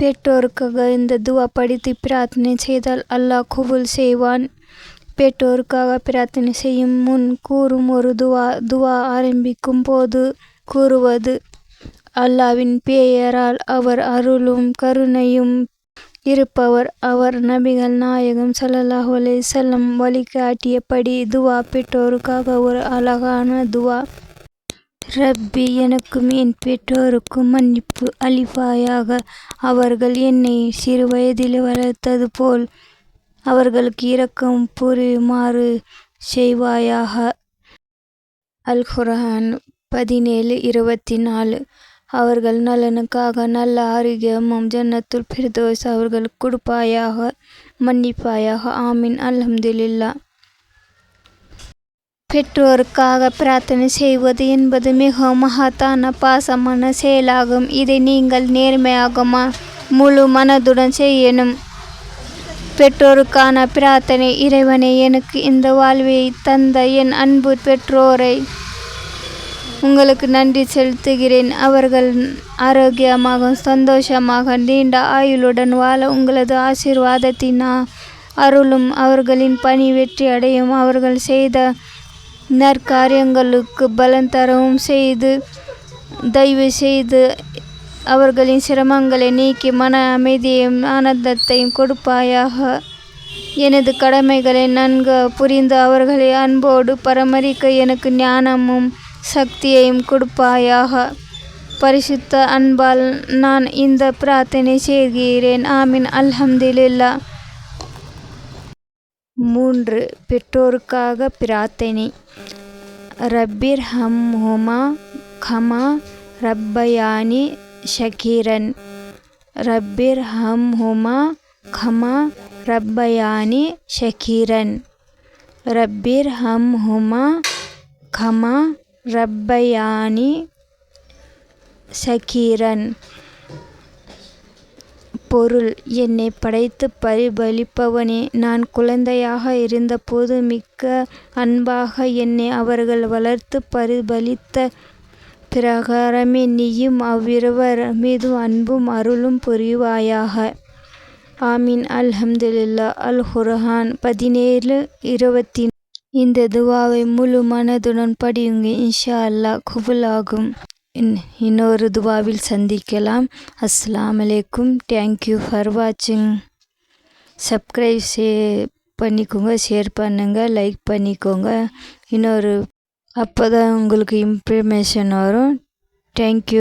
பெற்றோருக்காக இந்த துவா படித்து பிரார்த்தனை செய்தால் அல்லாஹ் குபுல் செய்வான். பெற்றோருக்காக பிரார்த்தனை செய்யும் முன் கூறும் ஒரு துவா துவா ஆரம்பிக்கும் போது கூறுவது அல்லாவின் பெயரால் அவர் அருளும் கருணையும் இருப்பவர். அவர் நபிகள் நாயகம் சல்லாஹ் அலைஹி செல்லம் வழிகாட்டியபடி துவா பெற்றோருக்காக ஒரு அழகான துவா. ரப்பி எனக்கும் என் பெற்றோருக்கும் மன்னிப்பு அளிப்பாயாக. அவர்கள் என்னை சிறுவயதில் வளர்த்தது போல் அவர்களுக்கு இரக்கம் புரியுமாறு செய்வாயாக. அல் ஹுரஹான் பதினேழு இருபத்தி நாலு அவர்கள் நலனுக்காக நல்ல ஆரோக்கியமும் ஜன்னத்துல் ஃபிர்தௌஸ் அவர்களுக்கு கொடுப்பாயாக மன்னிப்பாயாக. ஆமீன். அல்ஹம்துலில்லா பெற்றோருக்காக பிரார்த்தனை செய்வது என்பது மிகவும் மகத்தான பாசமான செயலாகும். இதை நீங்கள் நேர்மையாக முழு மனதுடன் செய்யணும். பெற்றோருக்கான பிரார்த்தனை இறைவனே எனக்கு இந்த வாழ்வை தந்த என் அன்பு பெற்றோரை உங்களுக்கு நன்றி செலுத்துகிறேன். அவர்கள் ஆரோக்கியமாக சந்தோஷமாக நீண்ட ஆயுளுடன் வாழ உங்களது ஆசீர்வாதத்தின் அருளும். அவர்களின் பணி வெற்றி அடையும். அவர்கள் செய்த நற்காரியங்களுக்கு பலன் தரவும் செய்து தயவு செய்து அவர்களின் சிரமங்களை நீக்கி மன அமைதியையும் ஆனந்தத்தையும் கொடுப்பாயாக. எனது கடமைகளை நன்கு புரிந்து அவர்களை அன்போடு பராமரிக்க எனக்கு ஞானமும் சக்தியையும் கொடுப்பாயாக. பரிசுத்த அன்பால் நான் இந்த பிரார்த்தனை செய்கிறேன். ஆமீன். அல்ஹம்துலில்லா மூன்று. பெற்றோருக்காக பிரார்த்தனை. ரப்பிர் ஹம் ஹுமா ஹமா ரப்பயானி ஷகீரன். ரப்பிர் ஹம் ஹுமா கமா ரப்பயானி ஷகீரன். ரப்பிர் ஹம் ஹுமா கமா ரப்பயானி ஷகீரன். பொருள் என்னை படைத்து பரிபலிப்பவனே. நான் குழந்தையாக இருந்தபோது மிக்க அன்பாக என்னை அவர்கள் வளர்த்து பரிபலித்த பிரகாரமே நீயும் அவ்விருவர் மீதும் அன்பும் அருளும் புரிவாயாக. ஆமீன். அல்ஹம்துலில்லா அல் ஹுர்ஹான் பதினேழு இருபத்தி இந்த துவாவை முழு மனதுடன் படியுங்க. இன்ஷா அல்லாஹ் குபுலாகும் இன்னொரு துவாவில் சந்திக்கலாம். அஸ்லாம் அலைக்கும். தேங்க்யூ ஃபார் வாட்சிங் சப்ஸ்கிரைப் சே பண்ணிக்கோங்க. ஷேர் பண்ணுங்கள் லைக் பண்ணிக்கோங்க. இன்னொரு அப்போ தான் உங்களுக்கு இன்ஃபர்மேஷன் வரும். தேங்க்யூ